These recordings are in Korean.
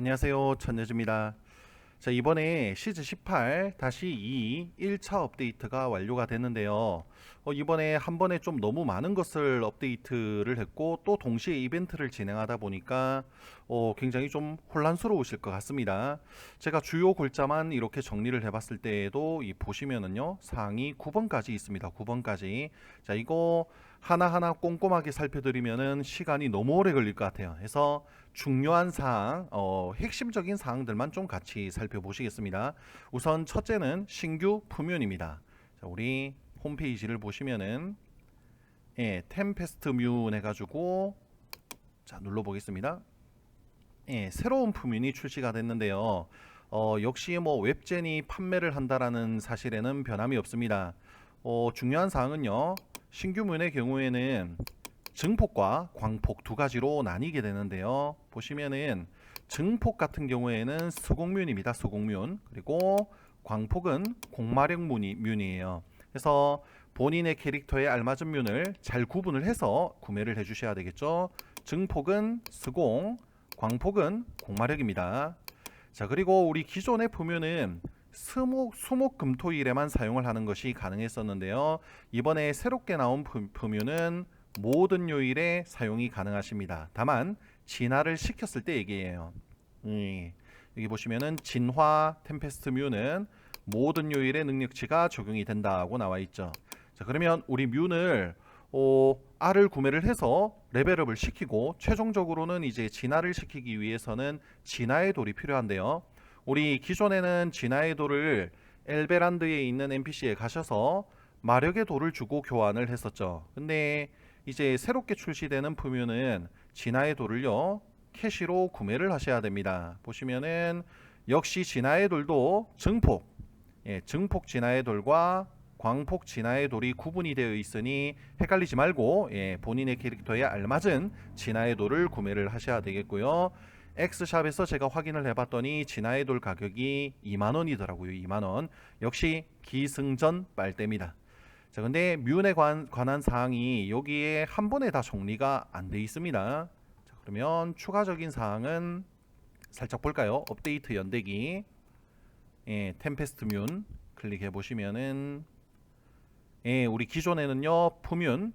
안녕하세요. 천여주입니다. 자, 이번에 시즈 18 다시 2 1차 업데이트가 완료가 됐는데요. 어, 이번에 한 번에 좀 너무 많은 것을 업데이트를 했고 또 동시에 이벤트를 진행하다 보니까 어, 굉장히 좀 혼란스러우실 것 같습니다. 제가 주요 골자만 이렇게 정리를 해봤을 때에도 이 보시면은요 사항이 9번까지 있습니다. 9번까지. 자, 이거 하나하나 꼼꼼하게 살펴드리면은 시간이 너무 오래 걸릴 것 같아요. 그래서 중요한 사항, 어, 핵심적인 사항들만 좀 같이 살펴보시겠습니다. 우선 첫째는 신규 품윤입니다. 자, 우리 홈페이지를 보시면은 예, 템페스트 뮤 해가지고 자 눌러보겠습니다. 예, 새로운 품윤이 출시가 됐는데요. 어, 역시 뭐 웹젠이 판매를 한다라는 사실에는 변함이 없습니다. 어, 중요한 사항은요. 신규 문의 경우에는 증폭과 광폭 두 가지로 나뉘게 되는데요. 보시면은 증폭 같은 경우에는 수공문입니다. 수공문. 그리고 광폭은 공마력 문이 뮨이에요. 그래서 본인의 캐릭터에 알맞은 뮨을 잘 구분을 해서 구매를 해 주셔야 되겠죠. 증폭은 수공, 광폭은 공마력입니다. 자, 그리고 우리 기존의 품유는 수목, 수목 금토일에만 사용을 하는 것이 가능했었는데요. 이번에 새롭게 나온 품- 품유는 모든 요일에 사용이 가능하십니다. 다만 진화를 시켰을 때 얘기예요. 음, 여기 보시면은 진화 템페스트 뮤는 모든 요일의 능력치가 적용이 된다고 나와 있죠. 자, 그러면 우리 뮤를 어, R을 구매를 해서 레벨업을 시키고 최종적으로는 이제 진화를 시키기 위해서는 진화의 돌이 필요한데요. 우리 기존에는 진화의 돌을 엘베란드에 있는 NPC에 가셔서 마력의 돌을 주고 교환을 했었죠. 근데 이제 새롭게 출시되는 품유는 진화의 돌을요 캐시로 구매를 하셔야 됩니다. 보시면은 역시 진화의 돌도 증폭, 예, 증폭 진화의 돌과 광폭 진화의 돌이 구분이 되어 있으니 헷갈리지 말고 예, 본인의 캐릭터에 알맞은 진화의 돌을 구매를 하셔야 되겠고요. X샵에서 제가 확인을 해봤더니 진화의 돌 가격이 2만 원이더라고요. 2만 원. 역시 기승전 빨대입니다. 자, 근데 뮤에 관, 관한 사항이 여기에 한 번에 다 정리가 안 돼 있습니다. 자, 그러면 추가적인 사항은 살짝 볼까요? 업데이트 연대기, 예, 템페스트 뮨 클릭해 보시면은 예, 우리 기존에는요 품윤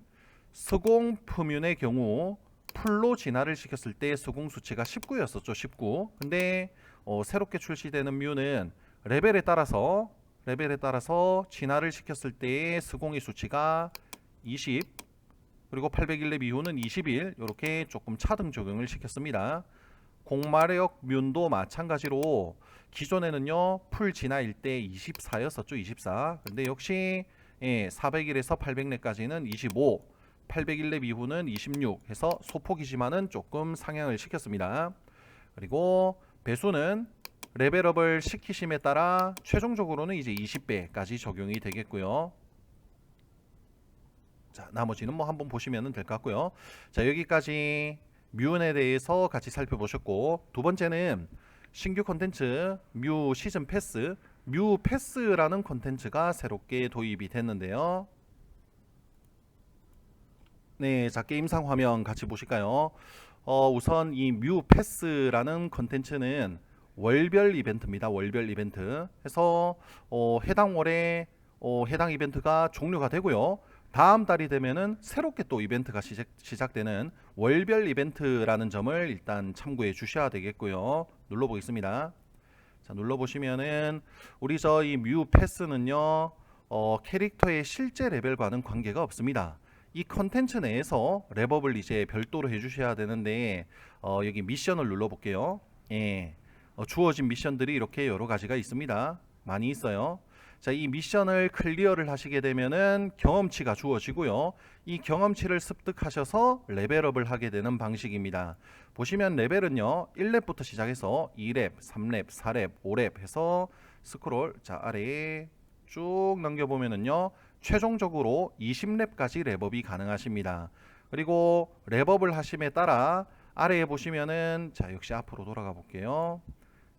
수공 품윤의 경우 풀로 진화를 시켰을 때 수공 수치가 19였었죠 19 근데 어, 새롭게 출시되는 뮤는 레벨에 따라서 레벨에 따라서 진화를 시켰을 때의 수공의 수치가 20 그리고 801렙 이후는 21 이렇게 조금 차등 적용을 시켰습니다. 공마력 뮨도 마찬가지로 기존에는요 풀 진화일 때 24였었죠 24 근데 역시 예, 400일에서 800렙까지는 25 801렙 이후는 26 해서 소폭이지만은 조금 상향을 시켰습니다. 그리고 배수는 레벨업을 시키심에 따라 최종적으로는 이제 20배까지 적용이 되겠고요. 자 나머지는 뭐 한번 보시면 될 것 같고요. 자 여기까지 뮤에 대해서 같이 살펴보셨고 두 번째는 신규 콘텐츠 뮤 시즌 패스 뮤 패스라는 콘텐츠가 새롭게 도입이 됐는데요. 네, 자 게임상 화면 같이 보실까요? 어, 우선 이 뮤 패스라는 콘텐츠는 월별 이벤트입니다. 월별 이벤트. 해서 어, 해당 월에 어, 해당 이벤트가 종료가 되고요. 다음 달이 되면은 새롭게 또 이벤트가 시작, 시작 되는 월별 이벤트라는 점을 일단 참고해 주셔야 되겠고요. 눌러 보겠습니다. 자, 눌러 보시면은 우리 저 이 뮤 패스는요. 어, 캐릭터의 실제 레벨과는 관계가 없습니다. 이 컨텐츠 내에서 랩업을 이제 별도로 해주셔야 되는데 어, 여기 미션을 눌러볼게요. 예, 어, 주어진 미션들이 이렇게 여러 가지가 있습니다. 많이 있어요. 자, 이 미션을 클리어를 하시게 되면은 경험치가 주어지고요. 이 경험치를 습득하셔서 레벨업을 하게 되는 방식입니다. 보시면 레벨은요, 1렙부터 시작해서 2렙, 3렙, 4렙, 5렙 해서 스크롤 자 아래에 쭉 넘겨 보면은요. 최종적으로 20렙까지 랩업이 가능하십니다. 그리고 랩업을 하심에 따라 아래에 보시면은 자 역시 앞으로 돌아가 볼게요.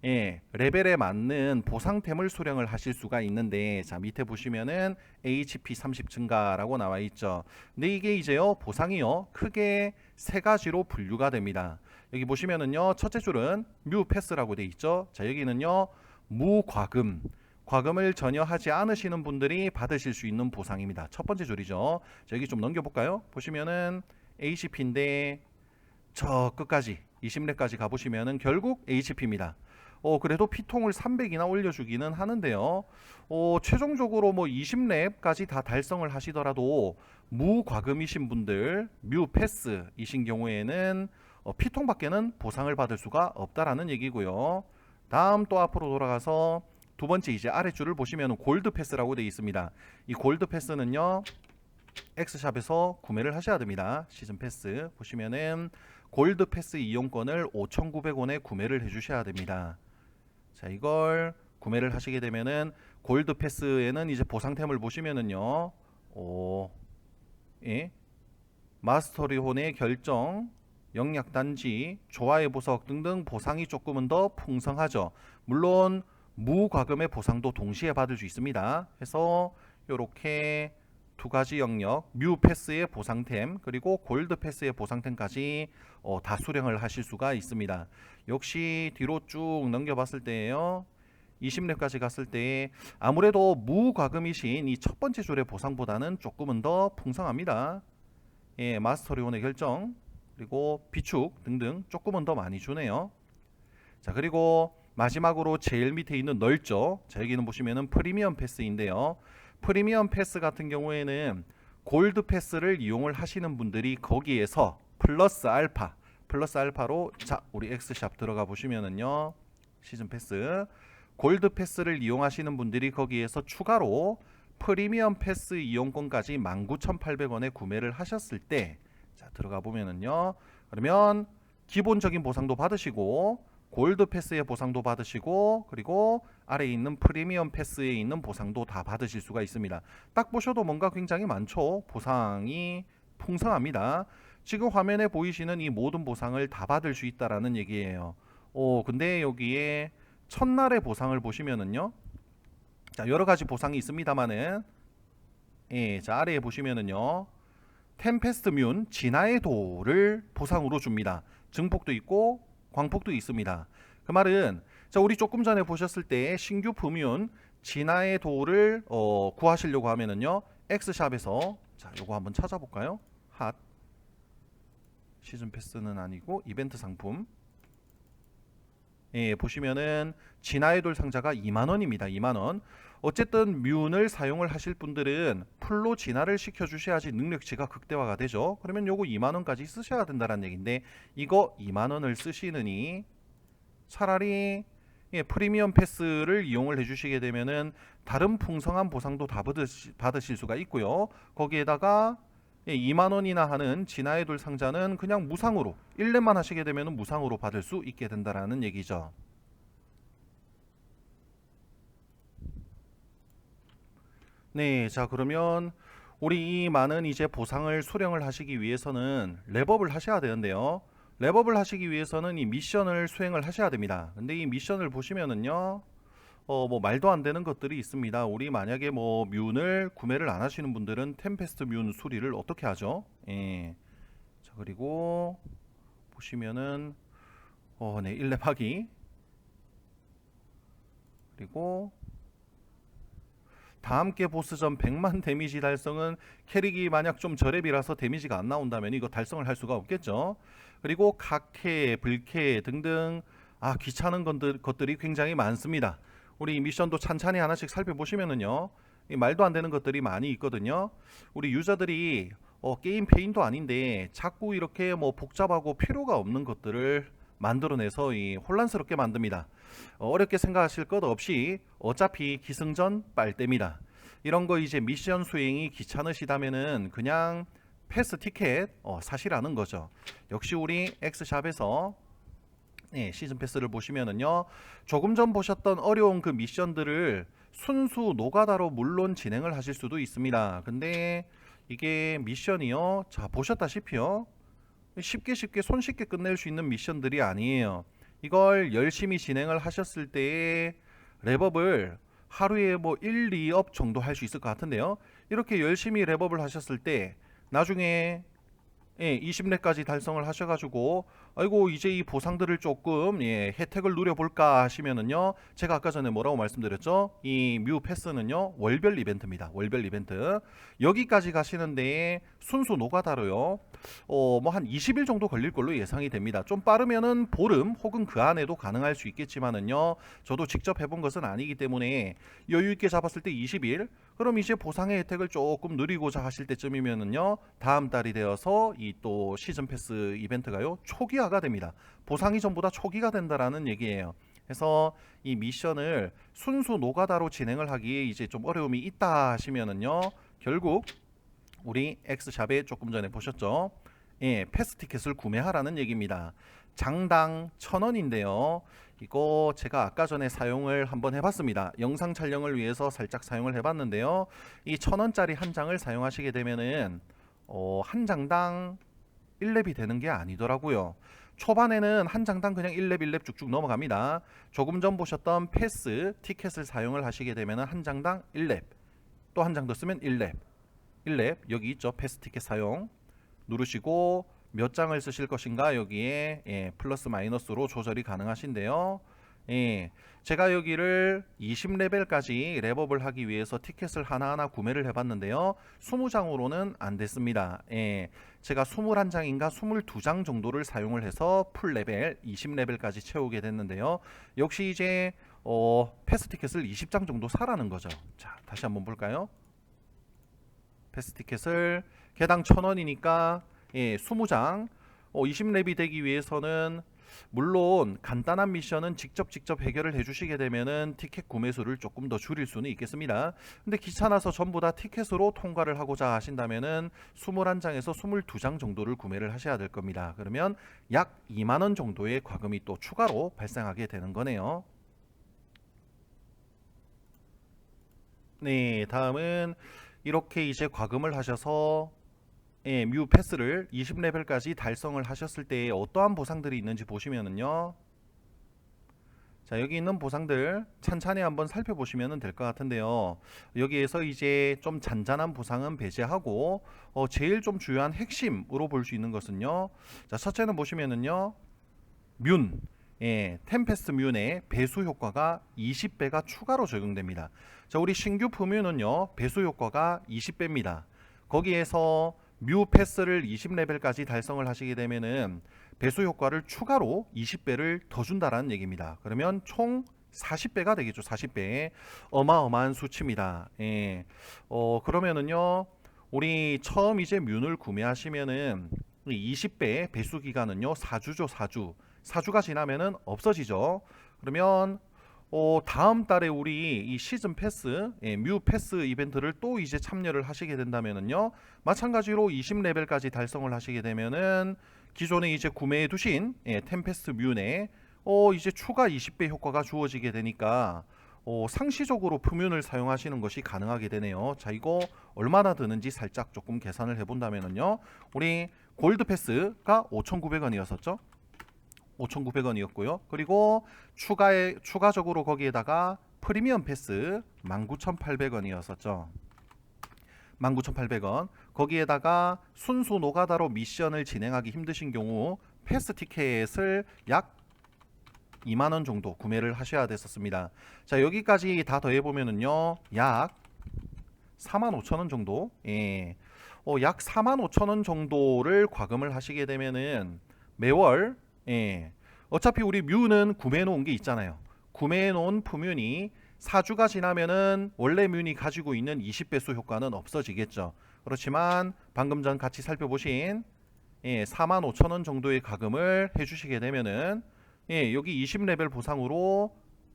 예, 레벨에 맞는 보상템을 수령을 하실 수가 있는데 자 밑에 보시면은 HP 30 증가라고 나와 있죠. 근데 이게 이제요 보상이요 크게 세 가지로 분류가 됩니다. 여기 보시면은요 첫째 줄은 뮤 패스라고 돼 있죠. 자 여기는요 무과금 과금을 전혀 하지 않으시는 분들이 받으실 수 있는 보상입니다. 첫 번째 줄이죠. 자, 여기 좀 넘겨볼까요? 보시면은 HP인데 저 끝까지 20렙까지 가보시면은 결국 HP입니다. 어, 그래도 피통을 300이나 올려주기는 하는데요. 어, 최종적으로 뭐 20렙까지 다 달성을 하시더라도 무과금이신 분들, 뮤 패스이신 경우에는 어, 피통밖에는 보상을 받을 수가 없다라는 얘기고요. 다음 또 앞으로 돌아가서 두 번째 이제 아래 줄을 보시면 골드 패스라고 되어 있습니다. 이 골드 패스는요. 엑스샵에서 구매를 하셔야 됩니다. 시즌 패스 보시면은 골드 패스 이용권을 5,900원에 구매를 해 주셔야 됩니다. 자, 이걸 구매를 하시게 되면은 골드 패스에는 이제 보상템을 보시면은요. 오. 예. 마스터리혼의 결정, 영약 단지, 조화의 보석 등등 보상이 조금은 더 풍성하죠. 물론 무과금의 보상도 동시에 받을 수 있습니다. 해서 이렇게 두 가지 영역, 뮤 패스의 보상템 그리고 골드 패스의 보상템까지 어, 다 수령을 하실 수가 있습니다. 역시 뒤로 쭉 넘겨봤을 때요. 20렙까지 갔을 때 아무래도 무과금이신 이 첫 번째 줄의 보상보다는 조금은 더 풍성합니다. 예, 마스터리온의 결정 그리고 비축 등등 조금은 더 많이 주네요. 자 그리고 마지막으로 제일 밑에 있는 넓죠. 자 여기는 보시면은 프리미엄 패스인데요. 프리미엄 패스 같은 경우에는 골드 패스를 이용을 하시는 분들이 거기에서 플러스 알파 플러스 알파로 자 우리 엑스샵 들어가 보시면은요 시즌 패스 골드 패스를 이용하시는 분들이 거기에서 추가로 프리미엄 패스 이용권까지 19,800원에 구매를 하셨을 때 자, 들어가 보면은요. 그러면 기본적인 보상도 받으시고 골드 패스의 보상도 받으시고 그리고 아래에 있는 프리미엄 패스에 있는 보상도 다 받으실 수가 있습니다. 딱 보셔도 뭔가 굉장히 많죠. 보상이 풍성합니다. 지금 화면에 보이시는 이 모든 보상을 다 받을 수 있다라는 얘기예요. 오, 근데 여기에 첫날의 보상을 보시면은요. 자, 여러 가지 보상이 있습니다만은 예, 자, 아래에 보시면은요. 템페스트 뮨 진화의 돌을 보상으로 줍니다. 증폭도 있고 광폭도 있습니다. 그 말은 자, 우리 조금 전에 보셨을 때 신규 품윤 진화의 돌을 어, 구하시려고 하면은요. X샵에서 자, 요거 한번 찾아볼까요? 핫 시즌 패스는 아니고 이벤트 상품 예, 보시면은 진화의 돌 상자가 2만 원입니다. 2만 원. 어쨌든 뮨을 사용을 하실 분들은 풀로 진화를 시켜 주셔야지 능력치가 극대화가 되죠. 그러면 요거 2만 원까지 쓰셔야 된다는 얘긴데 이거 2만 원을 쓰시느니 차라리 예, 프리미엄 패스를 이용을 해주시게 되면은 다른 풍성한 보상도 다 받으시, 받으실 수가 있고요. 거기에다가 예, 2만 원이나 하는 진화의 돌 상자는 그냥 무상으로 1렙만 하시게 되면 무상으로 받을 수 있게 된다라는 얘기죠. 네, 자 그러면 우리 이 많은 이제 보상을 수령을 하시기 위해서는 랩업을 하셔야 되는데요. 랩업을 하시기 위해서는 이 미션을 수행을 하셔야 됩니다. 근데 이 미션을 보시면은요. 어, 뭐 말도 안 되는 것들이 있습니다. 우리 만약에 뭐 뮨을 구매를 안 하시는 분들은 템페스트 뮨 수리를 어떻게 하죠? 예. 자, 그리고 보시면은 어, 네, 1렙 하기. 그리고 다 함께 보스전 100만 데미지 달성은 캐릭이 만약 좀 저랩이라서 데미지가 안 나온다면 이거 달성을 할 수가 없겠죠. 그리고 각해, 불캐 등등 아 귀찮은 것들, 것들이 굉장히 많습니다. 우리 미션도 찬찬히 하나씩 살펴보시면은요. 이 말도 안 되는 것들이 많이 있거든요. 우리 유저들이 어, 게임 페인도 아닌데 자꾸 이렇게 뭐 복잡하고 필요가 없는 것들을 만들어내서 이 혼란스럽게 만듭니다. 어, 어렵게 생각하실 것 없이 어차피 기승전 빨대입니다. 이런 거 이제 미션 수행이 귀찮으시다면은 그냥 패스 티켓 어, 사시라는 거죠. 역시 우리 X샵에서 네, 시즌 패스를 보시면은요. 조금 전 보셨던 어려운 그 미션들을 순수 노가다로 물론 진행을 하실 수도 있습니다. 근데 이게 미션이요. 자, 보셨다시피요. 쉽게 쉽게 손쉽게 끝낼 수 있는 미션들이 아니에요. 이걸 열심히 진행을 하셨을 때에 랩업을 하루에 뭐 1, 2업 정도 할 수 있을 것 같은데요. 이렇게 열심히 랩업을 하셨을 때 나중에 예, 20렙까지 달성을 하셔가지고 아이고 이제 이 보상들을 조금 예, 혜택을 누려볼까 하시면은요 제가 아까 전에 뭐라고 말씀드렸죠? 이 뮤 패스는요 월별 이벤트입니다. 월별 이벤트. 여기까지 가시는데 순수 노가다로요. 어 뭐 한 20일 정도 걸릴 걸로 예상이 됩니다. 좀 빠르면은 보름 혹은 그 안에도 가능할 수 있겠지만은요 저도 직접 해본 것은 아니기 때문에 여유 있게 잡았을 때 20일 그럼 이제 보상의 혜택을 조금 누리고자 하실 때쯤이면은요 다음 달이 되어서 이 또 시즌 패스 이벤트가요 초기화가 됩니다. 보상이 전부 다 초기가 된다라는 얘기예요. 그래서 이 미션을 순수 노가다로 진행을 하기에 이제 좀 어려움이 있다 하시면은요 결국 우리 X샵에 조금 전에 보셨죠? 예 패스 티켓을 구매하라는 얘기입니다. 장당 천 원인데요 이거 제가 아까 전에 사용을 한번 해봤습니다. 영상 촬영을 위해서 살짝 사용을 해봤는데요. 이 천 원짜리 한 장을 사용하시게 되면은 어, 한 장당 1렙이 되는 게 아니더라고요. 초반에는 한 장당 그냥 1렙 1렙 쭉쭉 넘어갑니다. 조금 전 보셨던 패스 티켓을 사용을 하시게 되면은 한 장당 1렙 또 한 장 더 쓰면 1렙 1렙 여기 있죠 패스 티켓 사용 누르시고 몇 장을 쓰실 것인가 여기에 예, 플러스 마이너스로 조절이 가능하신데요. 예, 제가 여기를 20레벨까지 랩업을 하기 위해서 티켓을 하나하나 구매를 해봤는데요. 20장으로는 안 됐습니다. 예, 제가 21장인가 22장 정도를 사용을 해서 풀 레벨 20레벨까지 채우게 됐는데요. 역시 이제 어, 패스 티켓을 20장 정도 사라는 거죠. 자, 다시 한번 볼까요? 패스 티켓을 개당 1000원이니까 예, 20장 어, 20렙이 되기 위해서는 물론 간단한 미션은 직접 직접 해결을 해주시게 되면은 티켓 구매 수를 조금 더 줄일 수는 있겠습니다. 근데 귀찮아서 전부 다 티켓으로 통과를 하고자 하신다면은 21장에서 22장 정도를 구매를 하셔야 될 겁니다. 그러면 약 2만 원 정도의 과금이 또 추가로 발생하게 되는 거네요. 네, 다음은 이렇게 이제 과금을 하셔서 예, 뮤 패스를 20레벨까지 달성을 하셨을 때 어떠한 보상들이 있는지 보시면은요. 자, 여기 있는 보상들 찬찬히 한번 살펴보시면 될 것 같은데요. 여기에서 이제 좀 잔잔한 보상은 배제하고 어, 제일 좀 주요한 핵심으로 볼 수 있는 것은요. 자, 첫째는 보시면은요. 뮨 예, 템페스트 뮨의 배수 효과가 20배가 추가로 적용됩니다. 자, 우리 신규 품유는요. 배수 효과가 20배입니다. 거기에서 뮤 패스를 20레벨까지 달성을 하시게 되면은 배수 효과를 추가로 20배를 더 준다라는 얘기입니다. 그러면 총 40배가 되겠죠. 40배. 어마어마한 수치입니다. 예. 어, 그러면은요. 우리 처음 이제 뮤을 구매하시면은 20배 배수 기간은요. 4주죠, 4주. 4주가 지나면은 없어지죠. 그러면 어, 다음 달에 우리 이 시즌 패스, 예, 뮤 패스 이벤트를 또 이제 참여를 하시게 된다면은요. 마찬가지로 20레벨까지 달성을 하시게 되면은 기존에 이제 구매해 두신 예, 템페스트 뮤에 어, 이제 추가 20배 효과가 주어지게 되니까 어, 상시적으로 품윤을 사용하시는 것이 가능하게 되네요. 자, 이거 얼마나 드는지 살짝 조금 계산을 해본다면은요. 우리 골드 패스가 5,900원이었었죠. 5,900원이었고요. 그리고 추가에 추가적으로 거기에다가 프리미엄 패스 19,800원이었었죠. 19,800원. 거기에다가 순수 노가다로 미션을 진행하기 힘드신 경우 패스 티켓을 약 2만 원 정도 구매를 하셔야 됐었습니다. 자, 여기까지 다 더해 보면은요. 약 4만 5천 원 정도. 예. 어, 약 4만 5천 원 정도를 과금을 하시게 되면은 매월 예. 어차피 우리 뮤는 구매해 놓은 게 있잖아요. 구매해 놓은 푸뮨이 4주가 지나면은 원래 뮤이 가지고 있는 20배수 효과는 없어지겠죠. 그렇지만 방금 전 같이 살펴보신 예, 4만 5천 원 정도의 가금을 해주시게 되면은 예, 여기 20레벨 보상으로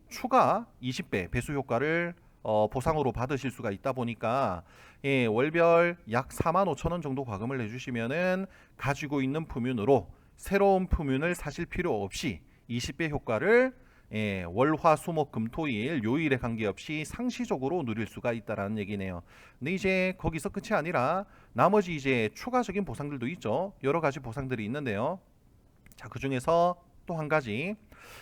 추가 20배 배수 효과를 어, 보상으로 받으실 수가 있다 보니까 예, 월별 약 4만 5천 원 정도 과금을 해주시면은 가지고 있는 푸뮨으로 새로운 품윤을 사실 필요 없이 20배 효과를 예, 월화 수목 금토일 요일에 관계없이 상시적으로 누릴 수가 있다라는 얘기네요. 근데 이제 거기서 끝이 아니라 나머지 이제 추가적인 보상들도 있죠. 여러 가지 보상들이 있는데요. 자, 그 중에서 또 한 가지.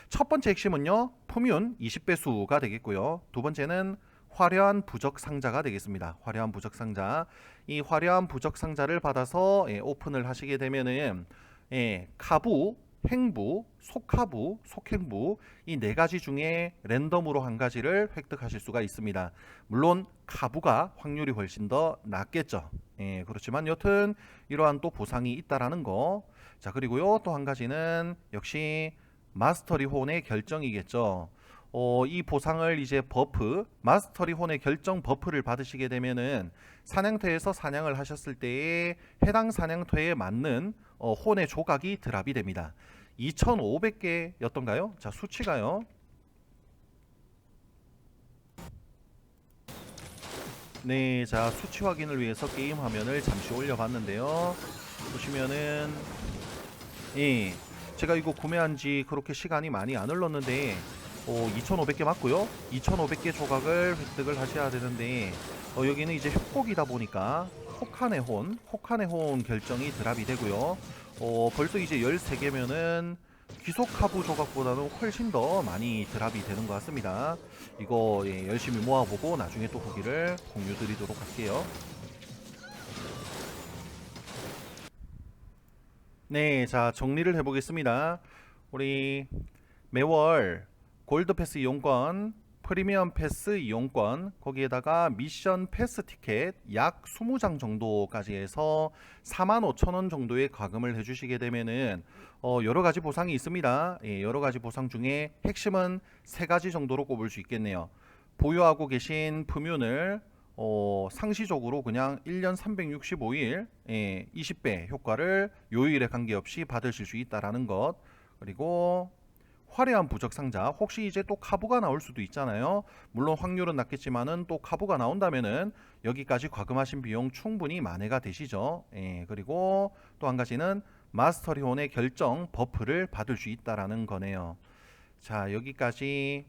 첫 번째 핵심은요. 품윤 20배수가 되겠고요. 두 번째는 화려한 부적 상자가 되겠습니다. 화려한 부적 상자. 이 화려한 부적 상자를 받아서 예, 오픈을 하시게 되면은 예, 카부 행부, 속하부, 속행부 이 네 가지 중에 랜덤으로 한 가지를 획득하실 수가 있습니다. 물론 카부가 확률이 훨씬 더 낮겠죠. 예, 그렇지만 여튼 이러한 또 보상이 있다라는 거. 자, 그리고요 또 한 가지는 역시 마스터리 혼의 결정이겠죠. 어, 이 보상을 이제 버프, 마스터리 혼의 결정 버프를 받으시게 되면은 사냥터에서 사냥을 하셨을 때에 해당 사냥터에 맞는 어, 혼의 조각이 드랍이 됩니다. 2,500개였던가요? 자, 수치가요. 네, 자, 수치 확인을 위해서 게임 화면을 잠시 올려봤는데요. 보시면은, 예, 제가 이거 구매한 지 그렇게 시간이 많이 안 흘렀는데, 어, 2,500개 맞고요. 2,500개 조각을 획득을 하셔야 되는데, 어, 여기는 이제 협곡이다 보니까, 혹한의 혼, 혹한의 혼 결정이 드랍이 되고요. 어, 벌써 이제 13개면은 귀속 카부 조각보다는 훨씬 더 많이 드랍이 되는 것 같습니다. 이거 예, 열심히 모아보고 나중에 또 후기를 공유 드리도록 할게요. 네, 자 정리를 해보겠습니다. 우리 매월 골드 패스 이용권, 프리미엄 패스 이용권, 거기에다가 미션 패스 티켓 약 20장 정도까지 해서 45,000원 정도의 과금을 해주시게 되면은 어, 여러 가지 보상이 있습니다. 예, 여러 가지 보상 중에 핵심은 세 가지 정도로 꼽을 수 있겠네요. 보유하고 계신 품윤을 어, 상시적으로 그냥 1년 365일 예, 20배 효과를 요일에 관계없이 받으실 수 있다라는 것. 그리고 화려한 부적 상자 혹시 이제 또 카부가 나올 수도 있잖아요. 물론 확률은 낮겠지만은 또 카부가 나온다면은 여기까지 과금하신 비용 충분히 만회가 되시죠. 예, 그리고 또 한 가지는 마스터리온의 결정 버프를 받을 수 있다라는 거네요. 자, 여기까지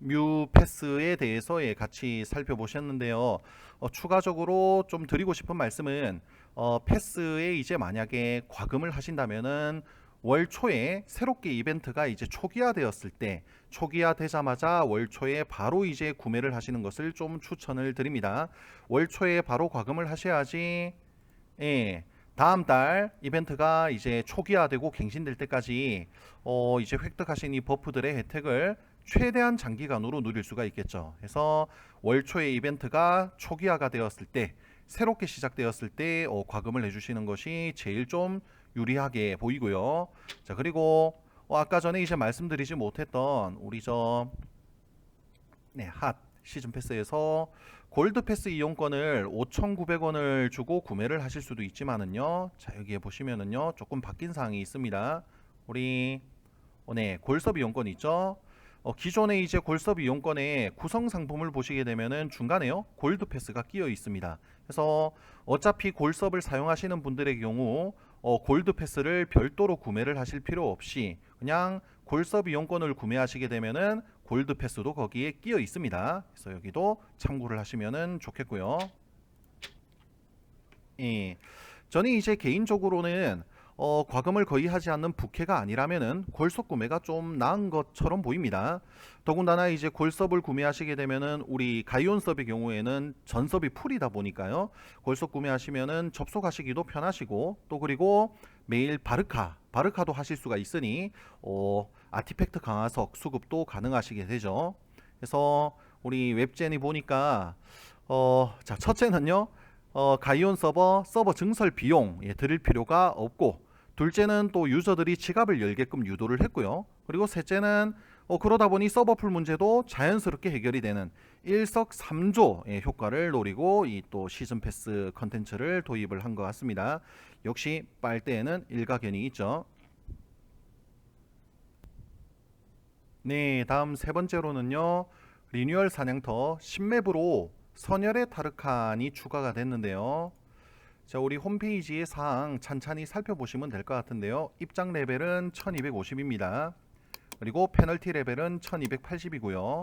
뮤 패스에 대해서 예, 같이 살펴보셨는데요. 어, 추가적으로 좀 드리고 싶은 말씀은 어, 패스에 이제 만약에 과금을 하신다면은 월 초에 새롭게 이벤트가 이제 초기화되었을 때 초기화 되자마자 월 초에 바로 이제 구매를 하시는 것을 좀 추천을 드립니다. 월 초에 바로 과금을 하셔야지 예. 다음 달 이벤트가 이제 초기화되고 갱신될 때까지 어 이제 획득하신 이 버프들의 혜택을 최대한 장기간으로 누릴 수가 있겠죠. 그래서 월 초에 이벤트가 초기화가 되었을 때 새롭게 시작되었을 때 어, 과금을 해주시는 것이 제일 좀 유리하게 보이고요. 자 그리고 어, 아까 전에 이제 말씀드리지 못했던 우리 저 네, 핫 시즌 패스에서 골드 패스 이용권을 5,900원을 주고 구매를 하실 수도 있지만은요. 자, 여기에 보시면은요. 조금 바뀐 사항이 있습니다. 우리 어, 네, 골섭 이용권 있죠? 어, 기존에 이제 골섭 이용권에 구성 상품을 보시게 되면은 중간에요. 골드 패스가 끼어 있습니다. 그래서 어차피 골섭을 사용하시는 분들의 경우 어, 골드 패스를 별도로 구매를 하실 필요 없이 그냥 골섭 이용권을 구매하시게 되면은 골드 패스도 거기에 끼어 있습니다. 그래서 여기도 참고를 하시면은 좋겠고요. 예. 저는 이제 개인적으로는 어, 과금을 거의 하지 않는 부캐가 아니라면은 골섭 구매가 좀 나은 것처럼 보입니다. 더군다나 이제 골섭을 구매하시게 되면은 우리 가이온 섭의 경우에는 전섭이 풀이다 보니까요. 골섭 구매하시면은 접속하시기도 편하시고 또 그리고 매일 바르카, 바르카도 하실 수가 있으니 어, 아티팩트 강화석 수급도 가능하시게 되죠. 그래서 우리 웹젠이 보니까 어, 자 첫째는요. 어, 가이온 서버 서버 증설 비용 예, 드릴 필요가 없고 둘째는 또 유저들이 지갑을 열게끔 유도를 했고요. 그리고 셋째는 어, 그러다 보니 서버풀 문제도 자연스럽게 해결이 되는 일석삼조의 효과를 노리고 이 또 시즌 패스 컨텐츠를 도입을 한 것 같습니다. 역시 빨대에는 일가견이 있죠. 네, 다음 세 번째로는요. 리뉴얼 사냥터 신맵으로 선열의 타르칸이 추가가 됐는데요. 자, 우리 홈페이지의 사항 찬찬히 살펴보시면 될 것 같은데요. 입장 레벨은 1250입니다. 그리고 페널티 레벨은 1280이고요.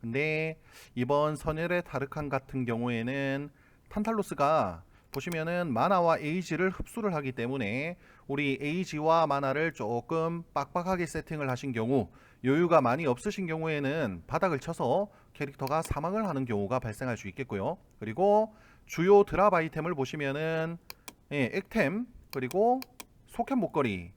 근데 이번 선열의 타르칸 같은 경우에는 탄탈로스가 보시면은 마나와 에이지를 흡수를 하기 때문에 우리 에이지와 마나를 조금 빡빡하게 세팅을 하신 경우 여유가 많이 없으신 경우에는 바닥을 쳐서 캐릭터가 사망을 하는 경우가 발생할 수 있겠고요. 그리고 주요 드랍 아이템을 보시면은 예, 액템 그리고 소켓 목걸이,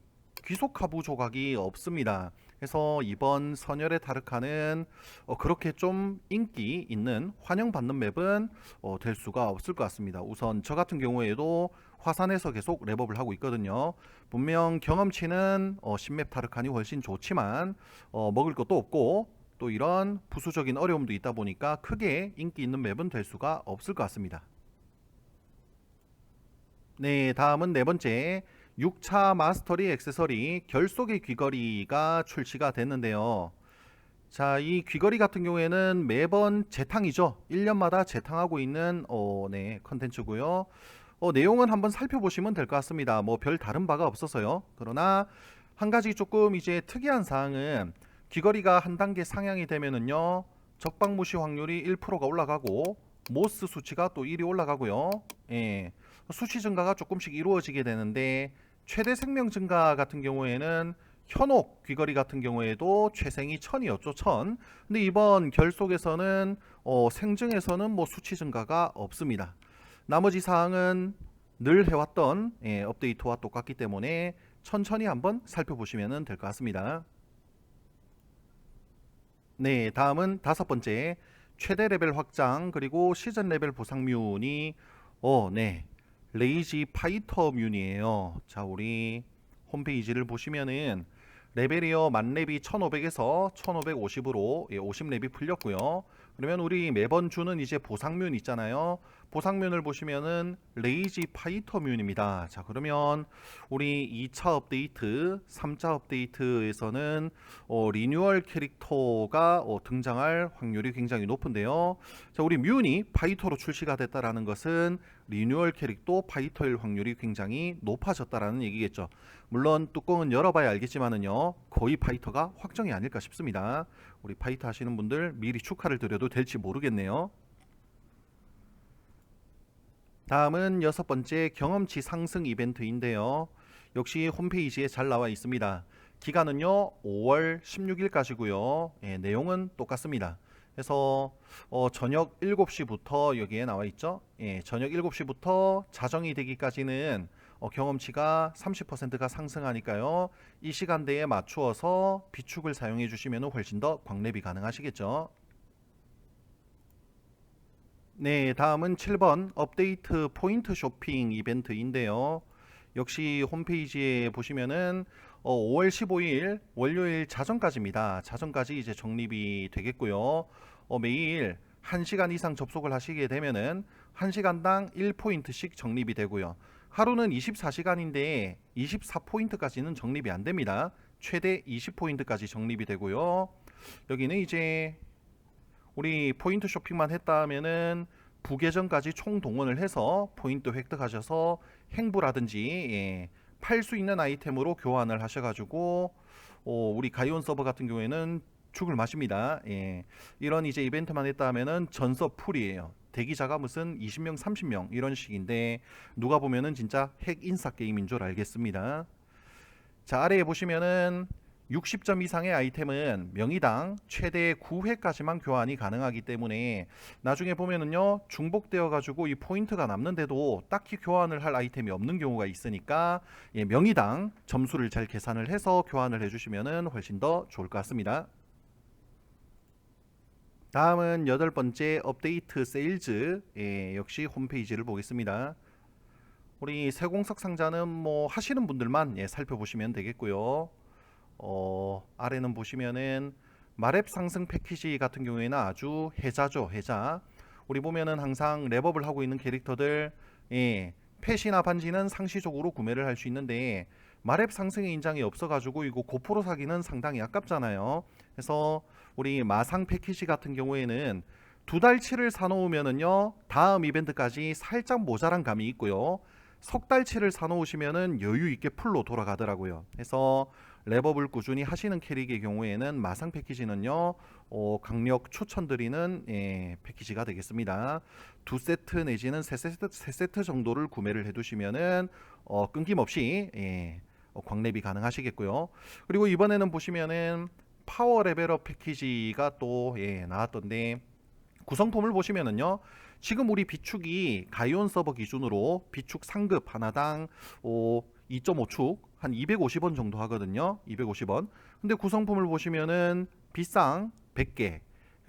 귀속 하부 조각이 없습니다. 그래서 이번 선열의 타르카는 어, 그렇게 좀 인기 있는 환영받는 맵은 어, 될 수가 없을 것 같습니다. 우선 저 같은 경우에도 화산에서 계속 랩업을 하고 있거든요. 분명 경험치는 어, 신맵 타르칸이 훨씬 좋지만 어, 먹을 것도 없고 또 이런 부수적인 어려움도 있다 보니까 크게 인기 있는 맵은 될 수가 없을 것 같습니다. 네, 다음은 네 번째 6차 마스터리 액세서리 결속의 귀걸이가 출시가 됐는데요. 자, 이 귀걸이 같은 경우에는 매번 재탕이죠. 1년마다 재탕하고 있는 어, 네, 컨텐츠고요. 어, 내용은 한번 살펴보시면 될 것 같습니다. 뭐 별 다른 바가 없어서요. 그러나 한 가지 조금 이제 특이한 사항은 귀걸이가 한 단계 상향이 되면은요. 적방 무시 확률이 1%가 올라가고 모스 수치가 또 1이 올라가고요. 예. 수치 증가가 조금씩 이루어지게 되는데 최대 생명 증가 같은 경우에는 현혹 귀걸이 같은 경우에도 최생이 1000이었죠 1000 근데 이번 결속에서는 어, 생증에서는 뭐 수치 증가가 없습니다 나머지 사항은 늘 해왔던 예, 업데이트와 똑같기 때문에 천천히 한번 살펴보시면 될 것 같습니다 네 다음은 다섯 번째. 최대 레벨 확장 그리고 시즌 레벨 보상뮤이 어, 네. 레이지 파이터 뮤이에요. 자 우리 홈페이지를 보시면은 레벨이요 만렙이 1500에서 1550으로 예, 50렙이 풀렸고요 그러면 우리 매번 주는 이제 보상면 있잖아요. 보상면을 보시면은 레이지 파이터면입니다. 자 그러면 우리 2차 업데이트 3차 업데이트에서는 어, 리뉴얼 캐릭터가 어, 등장할 확률이 굉장히 높은데요. 자 우리 뮤이 파이터로 출시가 됐다라는 것은 리뉴얼 캐릭터 파이터일 확률이 굉장히 높아졌다라는 얘기겠죠. 물론 뚜껑은 열어봐야 알겠지만은요 거의 파이터가 확정이 아닐까 싶습니다. 우리 파이터 하시는 분들 미리 축하를 드려도 될지 모르겠네요. 다음은 여섯 번째 경험치 상승 이벤트인데요. 역시 홈페이지에 잘 나와 있습니다. 기간은요 5월 16일까지고요. 예, 내용은 똑같습니다 그래서 어, 저녁 7시부터 여기에 나와 있죠 예, 저녁 7시부터 자정이 되기까지는 어, 경험치가 30%가 상승하니까요. 이 시간대에 맞추어서 비축을 사용해 주시면 훨씬 더 광랩이 가능하시겠죠. 네, 다음은 7번 업데이트 포인트 쇼핑 이벤트인데요. 역시 홈페이지에 보시면은 어, 5월 15일 월요일 자정까지입니다. 자정까지 이제 적립이 되겠고요. 어, 매일 1시간 이상 접속을 하시게 되면은 1시간당 1포인트씩 적립이 되고요. 하루는 24시간인데 24포인트까지는 적립이 안 됩니다. 최대 20포인트까지 적립이 되고요. 여기는 이제 우리 포인트 쇼핑만 했다면은 부계정까지 총 동원을 해서 포인트 획득하셔서 행부라든지 예, 팔 수 있는 아이템으로 교환을 하셔가지고 어, 우리 가이온 서버 같은 경우에는 죽을 맛입니다. 예, 이런 이제 이벤트만 했다면은 전서 풀이에요. 대기자가 무슨 20명, 30명 이런 식인데 누가 보면은 진짜 핵 인싸 게임인 줄 알겠습니다. 자 아래에 보시면은 60점 이상의 아이템은 명의당 최대 9회까지만 교환이 가능하기 때문에 나중에 보면은요 중복되어 가지고 이 포인트가 남는데도 딱히 교환을 할 아이템이 없는 경우가 있으니까 예, 명의당 점수를 잘 계산을 해서 교환을 해주시면은 훨씬 더 좋을 것 같습니다. 다음은 여덟 번째 업데이트 세일즈 예, 역시 홈페이지를 보겠습니다. 우리 세공석 상자는 뭐 하시는 분들만 예, 살펴보시면 되겠고요. 어, 아래는 보시면은 마랩 상승 패키지 같은 경우에는 아주 해자죠 해자. 우리 보면은 항상 랩업을 하고 있는 캐릭터들 예, 펫이나 반지는 상시적으로 구매를 할 수 있는데 마랩 상승의 인장이 없어가지고 이거 고프로 사기는 상당히 아깝잖아요. 그래서 우리 마상 패키지 같은 경우에는 두 달치를 사놓으면은요 다음 이벤트까지 살짝 모자란 감이 있고요 석 달치를 사놓으시면은 여유 있게 풀로 돌아가더라고요. 그래서 랩업을 꾸준히 하시는 캐릭의 경우에는 마상 패키지는요 어, 강력 추천드리는 예, 패키지가 되겠습니다. 두 세트 내지는 세 세트, 세 세트 정도를 구매를 해두시면은 어, 끊김없이 예, 어, 광랩이 가능하시겠고요. 그리고 이번에는 보시면은 파워 레벨업 패키지가 또 예, 나왔던데 구성품을 보시면은요 지금 우리 비축이 가이온 서버 기준으로 비축 상급 하나당 어, 2.5축 한 250원 정도 하거든요. 250원. 근데 구성품을 보시면은 비싼 100개.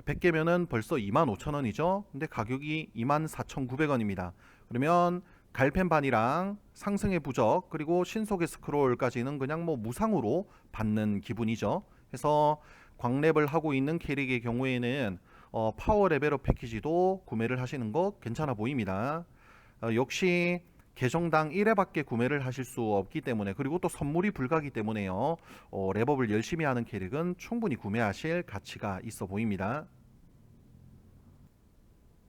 100개면은 벌써 25,000원이죠. 근데 가격이 24,900원입니다. 그러면 갈펜반이랑 상승의 부적 그리고 신속의 스크롤까지는 그냥 뭐 무상으로 받는 기분이죠. 그래서 광랩을 하고 있는 캐릭의 경우에는 어, 파워 레벨업 패키지도 구매를 하시는 거 괜찮아 보입니다. 어, 역시 계정당 1회밖에 구매를 하실 수 없기 때문에 그리고 또 선물이 불가기 때문에요. 어, 랩업을 열심히 하는 캐릭은 충분히 구매하실 가치가 있어 보입니다.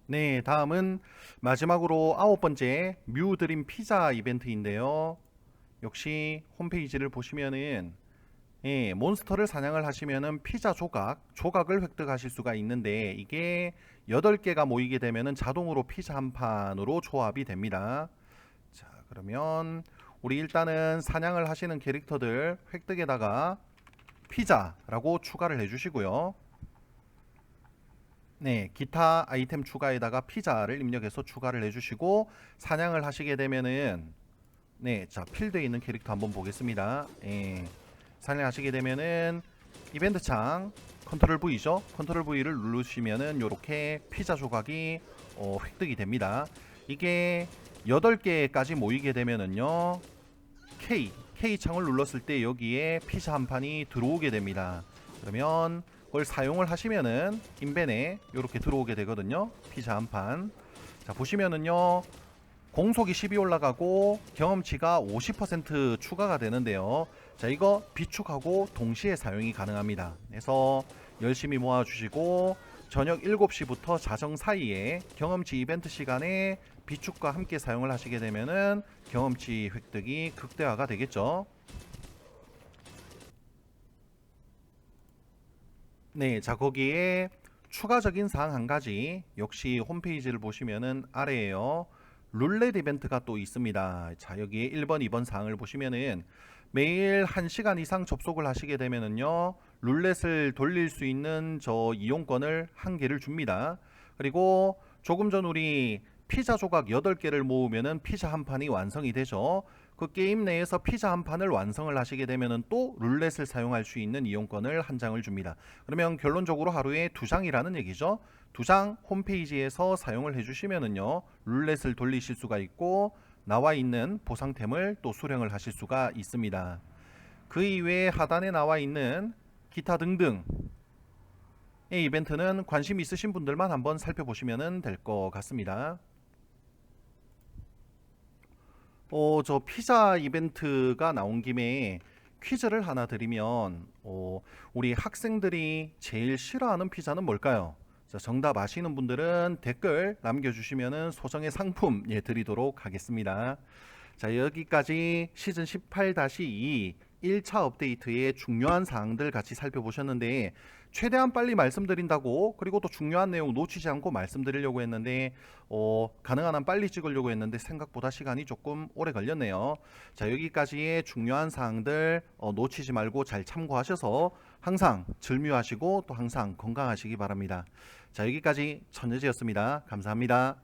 네, 다음은 마지막으로 아홉 번째 뮤 드림 피자 이벤트인데요. 역시 홈페이지를 보시면은 예, 몬스터를 사냥을 하시면은 피자 조각, 조각을 획득하실 수가 있는데 이게 8개가 모이게 되면은 자동으로 피자 한 판으로 조합이 됩니다. 자, 그러면 우리 일단은 사냥을 하시는 캐릭터들 획득에다가 피자라고 추가를 해 주시고요. 네, 기타 아이템 추가에다가 피자를 입력해서 추가를 해주시고 사냥을 하시게 되면은 네, 자 필드에 있는 캐릭터 한번 보겠습니다. 예, 사냥하시게 되면은 이벤트 창 컨트롤 V죠. 컨트롤 V를 누르시면은 요렇게 피자 조각이 어, 획득이 됩니다. 이게 8개까지 모이게 되면은요 K K 창을 눌렀을 때 여기에 피자 한 판이 들어오게 됩니다. 그러면 그걸 사용을 하시면은 인벤에 이렇게 들어오게 되거든요. 피자 한 판. 자 보시면은요. 공속이 10이 올라가고 경험치가 50% 추가가 되는데요. 자 이거 비축하고 동시에 사용이 가능합니다. 그래서 열심히 모아주시고 저녁 7시부터 자정 사이에 경험치 이벤트 시간에 비축과 함께 사용을 하시게 되면은 경험치 획득이 극대화가 되겠죠. 네, 자 거기에 추가적인 사항 한 가지 역시 홈페이지를 보시면은 아래에요. 룰렛 이벤트가 또 있습니다. 자, 여기에 1번, 2번 사항을 보시면은 매일 1시간 이상 접속을 하시게 되면은요. 룰렛을 돌릴 수 있는 저 이용권을 한 개를 줍니다. 그리고 조금 전 우리 피자 조각 8개를 모으면은 피자 한 판이 완성이 되죠. 그 게임 내에서 피자 한 판을 완성을 하시게 되면은 또 룰렛을 사용할 수 있는 이용권을 한 장을 줍니다. 그러면 결론적으로 하루에 두 장이라는 얘기죠. 두 장 홈페이지에서 사용을 해주시면은요 룰렛을 돌리실 수가 있고 나와 있는 보상템을 또 수령을 하실 수가 있습니다. 그 이외에 하단에 나와 있는 기타 등등 이 이벤트는 관심 있으신 분들만 한번 살펴보시면 될 것 같습니다. 어, 저 피자 이벤트가 나온 김에 퀴즈를 하나 드리면 어, 우리 학생들이 제일 싫어하는 피자는 뭘까요? 자, 정답 아시는 분들은 댓글 남겨주시면 소정의 상품 예, 드리도록 하겠습니다. 자 여기까지 시즌 18-2 1차 업데이트의 중요한 사항들 같이 살펴보셨는데 최대한 빨리 말씀드린다고 그리고 또 중요한 내용 놓치지 않고 말씀드리려고 했는데 어, 가능한 한 빨리 찍으려고 했는데 생각보다 시간이 조금 오래 걸렸네요. 자 여기까지의 중요한 사항들 어, 놓치지 말고 잘 참고하셔서 항상 즐뮤하시고 또 항상 건강하시기 바랍니다. 자 여기까지 천여지였습니다. 감사합니다.